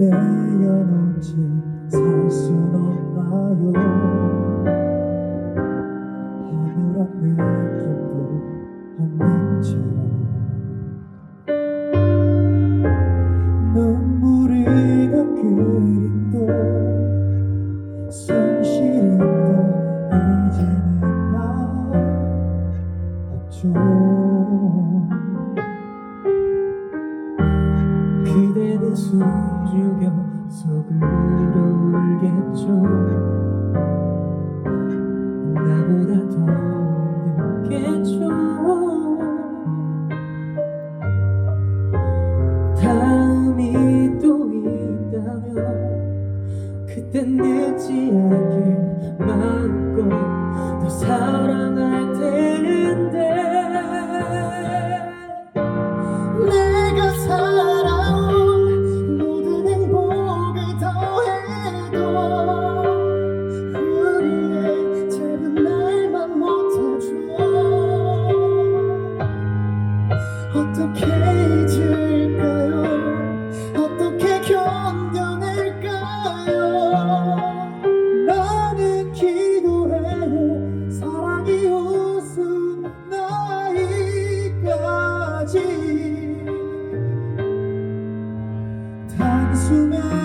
어찌 살순 없나요? 아무런 느낌도 없는 채 숨죽여 속으로 울겠죠. 나보다 더 힘들겠죠. 다음이 또 있다면 그땐 늦지 않게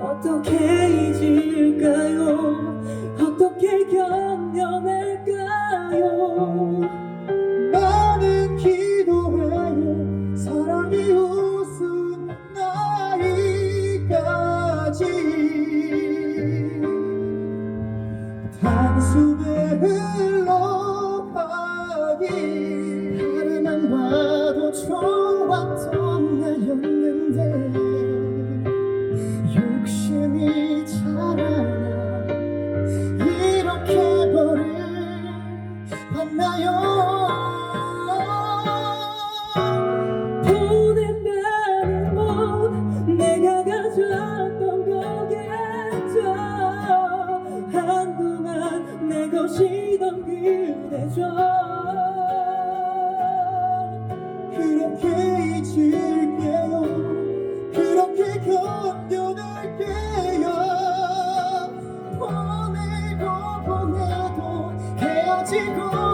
어떻게 잊을까요? 어떻게 견뎌낼까요? 나는 기도해요 사랑이 웃은 나이까지 단숨에 흘러가기 하루만 봐도 좋았던 시간 동안 내 것이던 그대죠 그렇게 잊을게요. 그렇게 견뎌낼게요. 보내고 보내도 헤어지고